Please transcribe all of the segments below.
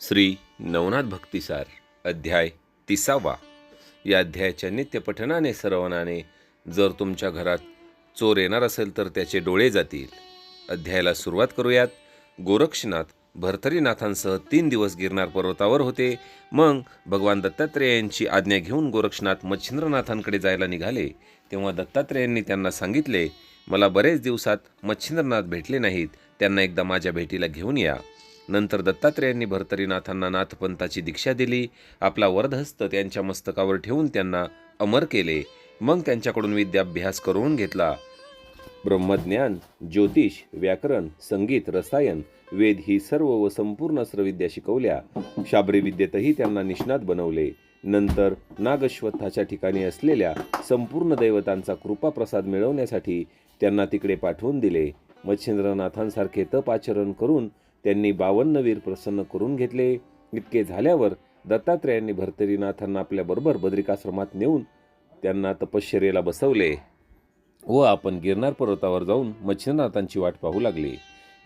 श्री नवनाथ भक्तिसार अध्याय तिसावा. या अध्यायाच्या नित्यपठनाने सर्वनाने जर तुमच्या घरात चोर येणार असेल तर त्याचे डोळे जातील. अध्यायाला सुरुवात करूयात. गोरक्षनाथ भरतरीनाथांसह तीन दिवस गिरणार पर्वतावर होते. मग भगवान दत्तात्रेयांची आज्ञा घेऊन गोरक्षनाथ मच्छिंद्रनाथांकडे जायला निघाले. तेव्हा दत्तात्रेयांनी त्यांना सांगितले मला बरेच दिवसात मच्छिंद्रनाथ भेटले नाहीत. त्यांना एकदा माझ्या भेटीला घेऊन या. नंतर दत्तात्रेयांनी भरतरीनाथांना नाथपंथाची दीक्षा दिली आपला वरदहस्त त्यांच्या मस्तकावर ठेवून त्यांना अमर केले मग त्यांच्याकडून विद्याभ्यास करून घेतला. ब्रह्मज्ञान ज्योतिष व्याकरण संगीत रसायन वेद ही सर्व व संपूर्ण अस्त्रविद्या शिकवल्या. शाबरी विद्येतही त्यांना निष्णात बनवले. नंतर नागश्वत्थाच्या ठिकाणी असलेल्या संपूर्ण दैवतांचा कृपाप्रसाद मिळवण्यासाठी त्यांना तिकडे पाठवून दिले. मच्छिंद्रनाथांसारखे तप आचरण करून त्यांनी बावन्न वीर प्रसन्न करून घेतले. इतके झाल्यावर दत्तात्रेयांनी भरतरीनाथांना आपल्याबरोबर बद्रिकाश्रमात नेऊन त्यांना तपश्चर्येला बसवले. व आपण गिरनार पर्वतावर जाऊन मच्छिनाथांची वाट पाहू लागली.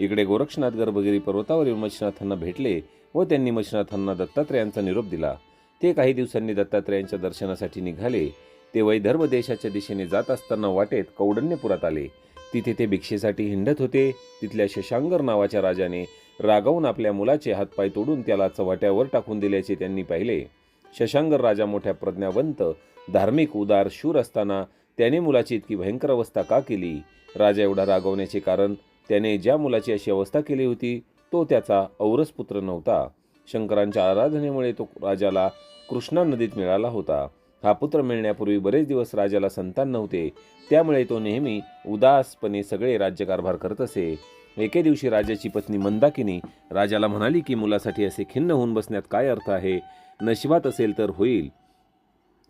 इकडे गोरक्षनाथ गर्भगिरी पर्वतावर येऊन मच्छिनाथांना भेटले व त्यांनी मच्छिनाथांना दत्तात्रेयांचा निरोप दिला. ते काही दिवसांनी दत्तात्रेयांच्या दर्शनासाठी निघाले. ते वैधर्म देशाच्या दिशेने जात असताना वाटेत कौडण्यपुरात आले. तिथे ते भिक्षेसाठी हिंडत होते. तिथल्या शशांगर नावाच्या राजाने रागावून आपल्या मुलाचे हातपाय तोडून त्याला चव्हाट्यावर टाकून दिल्याचे त्यांनी पाहिले. शशांगर राजा मोठ्या प्रज्ञावंत धार्मिक उदार शूर असताना त्याने मुलाची इतकी भयंकर अवस्था का केली? राजा एवढा रागवण्याचे कारण त्याने ज्या मुलाची अशी अवस्था केली होती तो त्याचा औरस पुत्र नव्हता. शंकरांच्या आराधनेमुळे तो राजाला कृष्णा नदीत मिळाला होता. हा पुत्र मिळण्यापूर्वी बरेच दिवस राजाला संतान नव्हते. त्यामुळे तो नेहमी उदासपणे सगळे राज्यकारभार करत असे. एके दिवशी राजाची पत्नी मंदाकिनी राजाला म्हणाली की मुलासाठी असे खिन्न होऊन बसण्यात काय अर्थ आहे? नशिबात असेल तर होईल.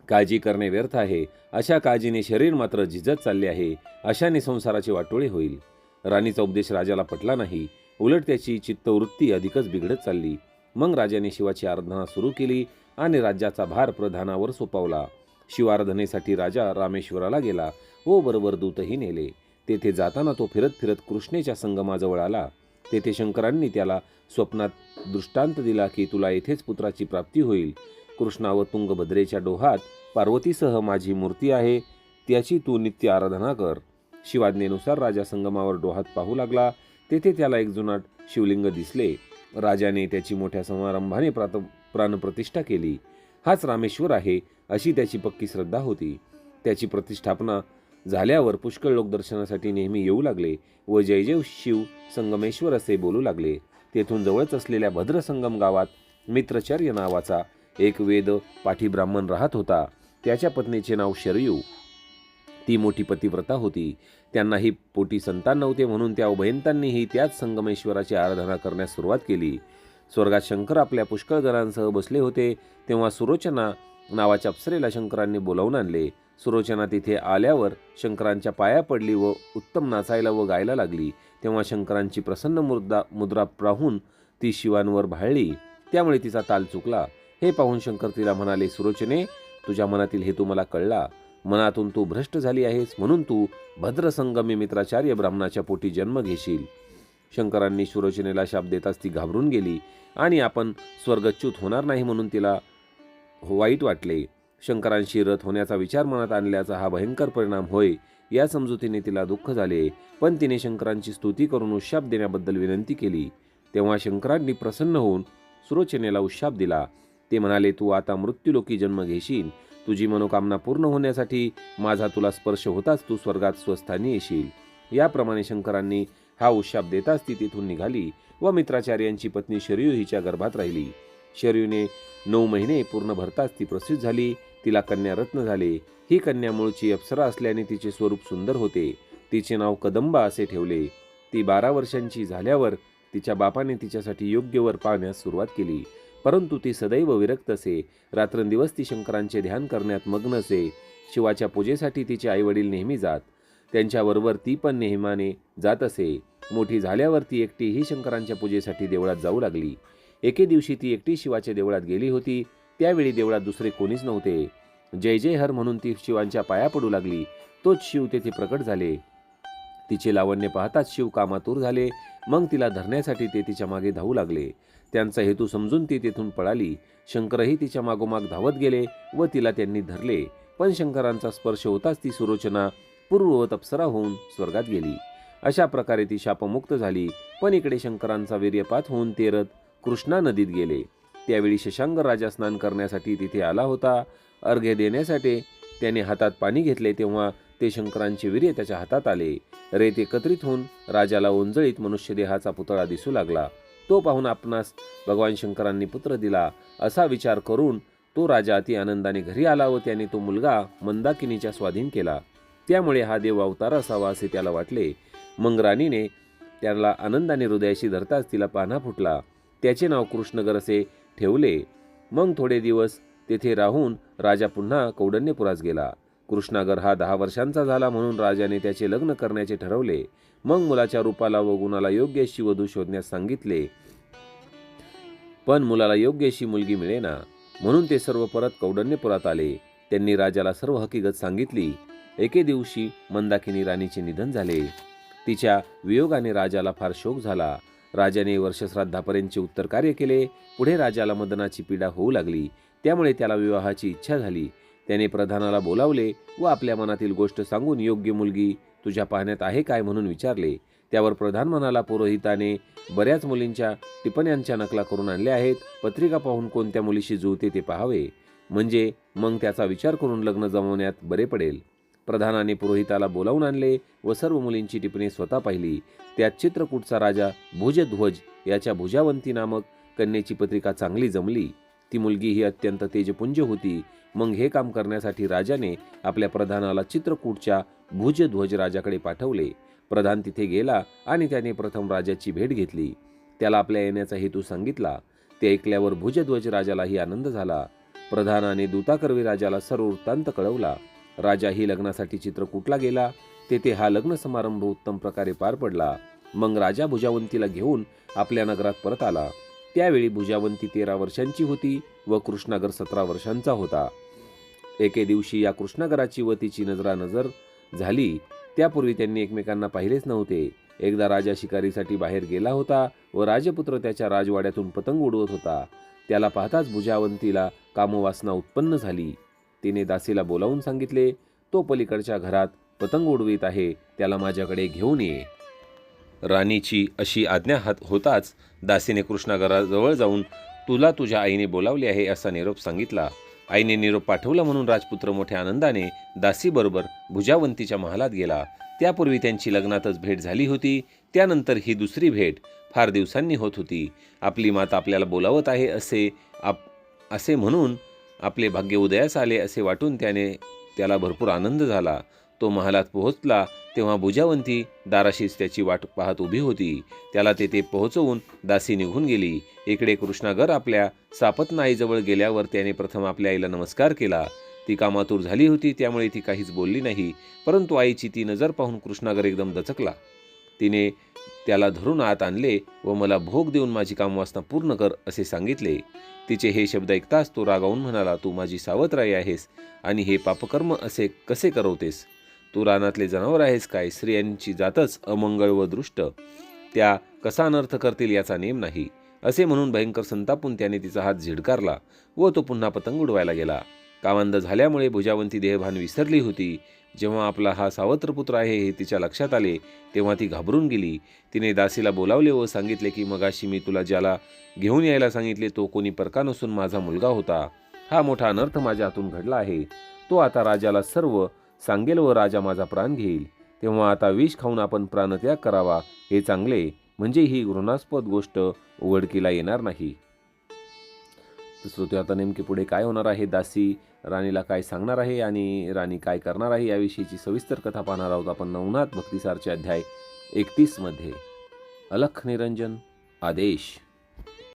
काळजी करणे व्यर्थ आहे. अशा काळजीने शरीर मात्र झिजत चालले आहे. अशाने संसाराचे वाटोळे होईल. राणीचा उपदेश राजाला पटला नाही. उलट त्याची चित्तवृत्ती अधिकच बिघडत चालली. मग राजाने शिवाची आराधना सुरू केली आणि राज्याचा भार प्रधानावर सोपवला. शिवाराधनेसाठी राजा रामेश्वराला गेला व बरोबर दूतही नेले. तेथे जाताना तो फिरत फिरत कृष्णेच्या संगमाजवळ आला. तेथे शंकरांनी त्याला स्वप्नात दृष्टांत दिला की तुला येथेच पुत्राची प्राप्ती होईल. कृष्णा व तुंगभद्रेच्या डोहात पार्वतीसह माझी मूर्ती आहे त्याची तू नित्य आराधना कर. शिवाज्ञेनुसार राजा संगमावर डोहात पाहू लागला. तेथे त्याला एक जुनाट शिवलिंग दिसले. राजाने त्याची मोठ्या समारंभाने प्रात प्राणप्रतिष्ठा केली. हाच रामेश्वर आहे अशी त्याची पक्की श्रद्धा होती. त्याची प्रतिष्ठापना झाल्यावर पुष्कळ लोक दर्शनासाठी नेहमी येऊ लागले व जय जय शिव संगमेश्वर असे बोलू लागले. तेथून जवळच असलेल्या भद्रसंगम गावात मित्रचर्य नावाचा एक वेद पाठी ब्राह्मण राहत होता. त्याच्या पत्नीचे नाव शरयू. ती मोठी पतिव्रता होती. त्यांनाही पोटी संतान नव्हते म्हणून त्या उभयंतांनीही त्याच संगमेश्वराची आराधना करण्यास सुरुवात केली. स्वर्गात शंकर आपल्या पुष्कळ गणांसह बसले होते तेव्हा सुरोचना नावाच्या अप्सरेला शंकरांनी बोलावून आणले. सुरोचना तिथे आल्यावर शंकरांच्या पाया पडली व उत्तम नाचायला व गायला लागली. तेव्हा शंकरांची प्रसन्न मुद्रा मुद्रा पाहून ती शिवांवर भाळली. त्यामुळे तिचा ताल चुकला. हे पाहून शंकर तिला म्हणाले सुरोचने तुझ्या मनातील हेतू मला कळला. मनातून तू भ्रष्ट झाली आहेस म्हणून तू भद्रसंगमी मित्राचार्य ब्राह्मणाच्या पोटी जन्म घेशील. शंकरांनी सुरोचनेला शाप देताच ती घाबरून गेली आणि आपण स्वर्गच्युत होणार नाही म्हणून तिला वाईट वाटले. शंकरांशी रथ होण्याचा विचार मनात आणल्याचा हा भयंकर परिणाम होय या समजुतीने तिला दुःख झाले. पण तिने शंकरांची स्तुती करून उशाप देण्याबद्दल विनंती केली. तेव्हा शंकरांनी प्रसन्न होऊन सुरोचनेला उशाप दिला. ते म्हणाले तू आता मृत्यूलोकी जन्म घेशील. तुझी मनोकामना पूर्ण होण्यासाठी माझा तुला स्पर्श होताच तू स्वर्गात स्वस्थानी येशील. याप्रमाणे शंकरांनी हा उशाप देताच ती तिथून निघाली व मित्राचार्यांची पत्नी शरयू हिच्या गर्भात राहिली. शरयूने नऊ महिने पूर्ण भरताच ती प्रसिद्ध झाली. तिला कन्या रत्न झाले. ही कन्या मूळची अप्सरा असल्याने तिचे स्वरूप सुंदर होते. तिचे नाव कदंबा असे ठेवले. ती बारा वर्षांची झाल्यावर तिच्या बापाने तिच्यासाठी योग्य वर पाहण्यास सुरुवात केली. परंतु ती सदैव विरक्त असे. रात्रंदिवस ती शंकरांचे ध्यान करण्यात मग्न असे. शिवाच्या पूजेसाठी तिचे आईवडील नेहमी जात. त्यांच्याबरोबर ती पण नेहमाने जात असे. मोठी झाल्यावर ती एकटी ही शंकरांच्या पूजेसाठी देवळात जाऊ लागली. एके दिवशी ती एकटी शिवाच्या देवळात गेली होती. त्यावेळी देवळात दुसरे कोणीच नव्हते. जय जय हर म्हणून ती शिवांच्या पाया पडू लागली. तोच शिव तेथे प्रकट झाले. तिचे लावण्य पाहताच शिव कामातूर झाले. मग तिला धरण्यासाठी ते तिच्यामागे धावू लागले. त्यांचा हेतू समजून ती तेथून पळाली. शंकरही तिच्या मागोमाग धावत गेले व तिला त्यांनी धरले. पण शंकरांचा स्पर्श होताच ती सुरोचना पूर्ववत अप्सरा होऊन स्वर्गात गेली. अशा प्रकारे ती शापमुक्त झाली. पण इकडे शंकरांचा वीर्यपात होऊन तेरत कृष्णा नदीत गेले. त्यावेळी शशांक राजा स्नान करण्यासाठी तिथे आला होता. अर्घ्य देण्यासाठी त्याने हातात पाणी घेतले तेव्हा ते शंकरांचे वीर्य त्याच्या हातात आले. रेत एकत्रित होऊन राजाला ओंजळीत मनुष्यदेहाचा पुतळा दिसू लागला. तो पाहून आपणास भगवान शंकरांनी पुत्र दिला. असा विचार करून तो राजा अति आनंदाने घरी आला व त्याने तो मुलगा मंदाकिनीच्या स्वाधीन केला. त्यामुळे हा देव अवतार असावा असे त्याला वाटले. मग राणीने त्याला आनंदाने हृदयाशी धरताच तिला पान्हा फुटला. त्याचे नाव कृष्णगर असे ठेवले. मग थोडे दिवस तेथे राहून राजा पुन्हा कौडण्यपुरास गेला. कृष्णागर हा दहा वर्षांचा झाला म्हणून राजाने त्याचे लग्न करण्याचे ठरवले. मग मुलाच्या रूपाला व गुणाला योग्य अशी वधू शोधण्यास सांगितले. पण मुलाला योग्य अशी मुलगी मिळेना. म्हणून ते सर्व परत कौडण्यपुरात आले. त्यांनी राजाला सर्व हकीकत सांगितली. एके दिवशी मंदाकिनी राणीचे निधन झाले. तिच्या वियोगाने राजाला फार शोक झाला. राजाने वर्षश्राद्धापर्यंतचे उत्तर कार्य केले. पुढे राजाला मदनाची पीडा होऊ लागली. त्यामुळे त्याला विवाहाची इच्छा झाली. त्याने प्रधानाला बोलावले व आपल्या मनातील गोष्ट सांगून योग्य मुलगी तुझ्या पाहण्यात आहे काय म्हणून विचारले. त्यावर प्रधान म्हणाला पुरोहिताने बऱ्याच मुलींच्या टिपण्यांच्या नकला करून आणल्या आहेत. पत्रिका पाहून कोणत्या मुलीशी जुळते ते पाहावे. म्हणजे मग त्याचा विचार करून लग्न जमवण्यात बरे पडेल. प्रधानाने पुरोहिताला बोलावून आणले व सर्व मुलींची टिपणी स्वतः पाहिली. त्यात चित्रकूटचा राजा भुजध्वज याच्या भुजावंती नामक कन्येची पत्रिका चांगली जमली. ती मुलगी ही अत्यंत तेजपुंज होती. मग हे काम करण्यासाठी राजाने आपल्या प्रधानाला चित्रकूटच्या भुजध्वज राजाकडे पाठवले. प्रधान तिथे गेला आणि त्याने प्रथम राजाची भेट घेतली. त्याला आपल्या येण्याचा हेतू सांगितला. ते ऐकल्यावर भुजध्वज राजालाही आनंद झाला. प्रधानाने दूताकर्वी राजाला सर्व वृत्तांत कळवला. राजाही लग्नासाठी चित्रकूटला गेला तेथे हा लग्न समारंभ उत्तम प्रकारे पार पडला. मग राजा भुजावंतीला घेऊन आपल्या नगरात परत आला. त्यावेळी भुजावंती तेरा वर्षांची होती व कृष्णागर सतरा वर्षांचा होता. एके दिवशी या कृष्णागराची व तिची नजरा नजर झाली. त्यापूर्वी त्यांनी एकमेकांना पाहिलेच नव्हते. एकदा राजा शिकारीसाठी बाहेर गेला होता व राजपुत्र त्याच्या राजवाड्यातून पतंग उडवत होता. त्याला पाहताच भुजावंतीला कामवासना उत्पन्न झाली. तिने दासीला बोलावून सांगितले तो पलीकडच्या घरात पतंग उडवीत आहे त्याला माझ्याकडे घेऊन ये. राणीची अशी आज्ञा हात होताच दासीने कृष्णागराजवळ जाऊन तुला तुझ्या आईने बोलावले आहे असा निरोप सांगितला. आईने निरोप पाठवला म्हणून राजपुत्र मोठ्या आनंदाने दासीबरोबर भुजावंतीच्या महालात गेला. त्यापूर्वी त्यांची लग्नातच भेट झाली होती त्यानंतर ही दुसरी भेट फार दिवसांनी होत होती. आपली माता आपल्याला बोलावत आहे असे आप असे म्हणून आपले भाग्य उदयास आले असे वाटून त्याने त्याला भरपूर आनंद झाला. तो महालात पोहोचला. तेव्हा भुजावंती दाराशीच त्याची वाट पाहत उभी होती. त्याला तेथे पोहोचवून दासी निघून गेली. इकडे कृष्णागर आपल्या सापतनाईजवळ गेल्यावर त्याने प्रथम आपल्या आईला नमस्कार केला. ती कामातूर झाली होती त्यामुळे ती काहीच बोलली नाही. परंतु आईची ती नजर पाहून कृष्णागर एकदम दचकला. तिने त्याला धरून आत आणले व मला भोग देऊन माझी कामवासना पूर्ण कर असे सांगितले. तिचे हे शब्द ऐकताच तो रागावून म्हणाला तू माझी सावत्राई आहेस आणि हे पापकर्म असे कसे करवतेस? तू रानातले जनावर आहेस काय? स्त्रियांची जातच अमंगळ व दृष्ट. त्या कसा अनर्थ करतील याचा नेम नाही. असे म्हणून भयंकर संतापून त्याने तिचा हात झिडकारला व तो पुन्हा पतंग उडवायला गेला. कामांद झाल्यामुळे भुजावंती देहभान विसरली होती. जेव्हा आपला हा सावत्र पुत्र आहे हे तिच्या लक्षात आले तेव्हा ती घाबरून गेली. तिने दासीला बोलावले व सांगितले की मगाशी मी तुला ज्याला घेऊन यायला सांगितले तो कोणी परका नसून माझा मुलगा होता. हा मोठा अनर्थ माझ्या हातून घडला आहे. तो आता राजाला सर्व सांगेल व राजा माझा प्राण घेईल. तेव्हा आता विष खाऊन आपण प्राणत्याग करावा. हे चांगले म्हणजे ही घृणास्पद गोष्ट उघडकीला येणार नाही. श्रोते आता नेमके पुढे काय होणार आहे? दासी राणीला काय सांगणार आहे आणि राणी काय करणार आहे याविषयीची सविस्तर कथा पाहणार आहोत आपण. नवनाथ भक्तिसारचे अध्याय एकतीसमध्ये अलख निरंजन आदेश.